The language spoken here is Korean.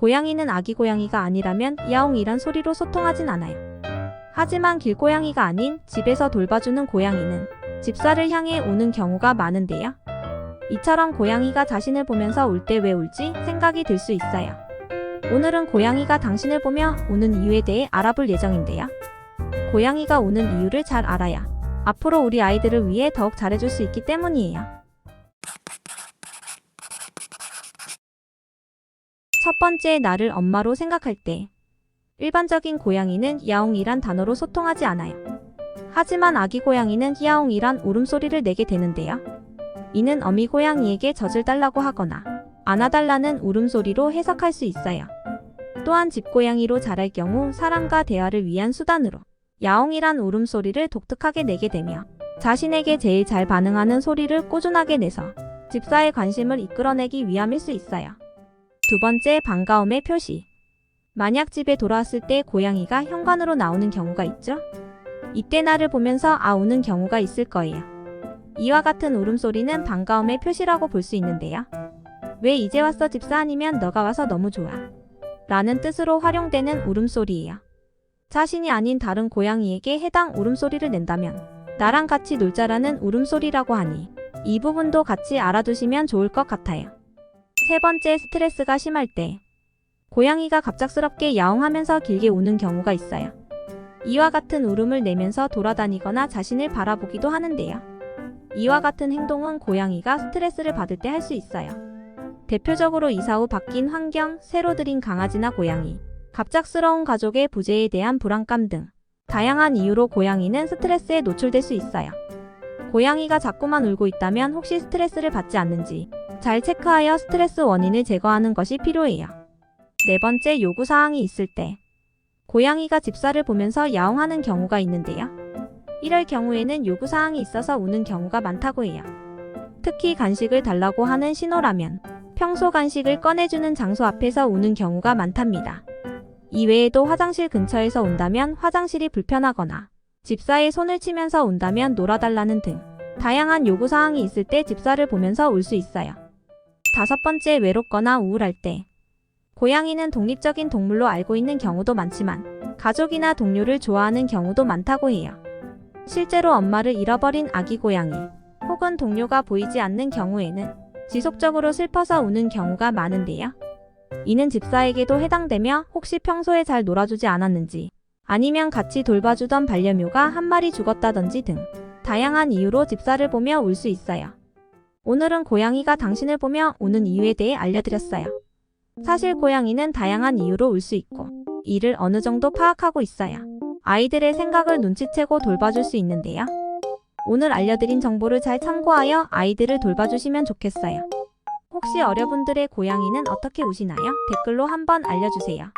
고양이는 아기 고양이가 아니라면 야옹이란 소리로 소통하진 않아요. 하지만 길고양이가 아닌 집에서 돌봐주는 고양이는 집사를 향해 우는 경우가 많은데요. 이처럼 고양이가 자신을 보면서 울 때 왜 울지 생각이 들 수 있어요. 오늘은 고양이가 당신을 보며 우는 이유에 대해 알아볼 예정인데요. 고양이가 우는 이유를 잘 알아야 앞으로 우리 아이들을 위해 더욱 잘해줄 수 있기 때문이에요. 첫 번째, 나를 엄마로 생각할 때. 일반적인 고양이는 야옹이란 단어로 소통하지 않아요. 하지만 아기 고양이는 야옹이란 울음소리를 내게 되는데요. 이는 어미 고양이에게 젖을 달라고 하거나 안아달라는 울음소리로 해석할 수 있어요. 또한 집고양이로 자랄 경우 사람과 대화를 위한 수단으로 야옹이란 울음소리를 독특하게 내게 되며 자신에게 제일 잘 반응하는 소리를 꾸준하게 내서 집사의 관심을 이끌어내기 위함일 수 있어요. 두 번째, 반가움의 표시. 만약 집에 돌아왔을 때 고양이가 현관으로 나오는 경우가 있죠? 이때 나를 보면서 아 우는 경우가 있을 거예요. 이와 같은 울음소리는 반가움의 표시라고 볼 수 있는데요. 왜 이제 왔어 집사 아니면 너가 와서 너무 좋아. 라는 뜻으로 활용되는 울음소리예요. 자신이 아닌 다른 고양이에게 해당 울음소리를 낸다면 나랑 같이 놀자라는 울음소리라고 하니 이 부분도 같이 알아두시면 좋을 것 같아요. 세 번째 스트레스가 심할 때 고양이가 갑작스럽게 야옹하면서 길게 우는 경우가 있어요. 이와 같은 울음을 내면서 돌아다니거나 자신을 바라보기도 하는데요. 이와 같은 행동은 고양이가 스트레스를 받을 때 할 수 있어요. 대표적으로 이사 후 바뀐 환경, 새로 들인 강아지나 고양이, 갑작스러운 가족의 부재에 대한 불안감 등 다양한 이유로 고양이는 스트레스에 노출될 수 있어요. 고양이가 자꾸만 울고 있다면 혹시 스트레스를 받지 않는지 잘 체크하여 스트레스 원인을 제거하는 것이 필요해요. 네 번째 요구사항이 있을 때 고양이가 집사를 보면서 야옹하는 경우가 있는데요. 이럴 경우에는 요구사항이 있어서 우는 경우가 많다고 해요. 특히 간식을 달라고 하는 신호라면 평소 간식을 꺼내주는 장소 앞에서 우는 경우가 많답니다. 이외에도 화장실 근처에서 온다면 화장실이 불편하거나 집사의 손을 치면서 온다면 놀아달라는 등 다양한 요구사항이 있을 때 집사를 보면서 울 수 있어요. 다섯 번째 외롭거나 우울할 때 고양이는 독립적인 동물로 알고 있는 경우도 많지만 가족이나 동료를 좋아하는 경우도 많다고 해요. 실제로 엄마를 잃어버린 아기 고양이 혹은 동료가 보이지 않는 경우에는 지속적으로 슬퍼서 우는 경우가 많은데요. 이는 집사에게도 해당되며 혹시 평소에 잘 놀아주지 않았는지 아니면 같이 돌봐주던 반려묘가 한 마리 죽었다든지 등 다양한 이유로 집사를 보며 울 수 있어요. 오늘은 고양이가 당신을 보며 우는 이유에 대해 알려드렸어요. 사실 고양이는 다양한 이유로 울 수 있고 이를 어느 정도 파악하고 있어야 아이들의 생각을 눈치채고 돌봐줄 수 있는데요. 오늘 알려드린 정보를 잘 참고하여 아이들을 돌봐주시면 좋겠어요. 혹시 어려분들의 고양이는 어떻게 우시나요? 댓글로 한번 알려주세요.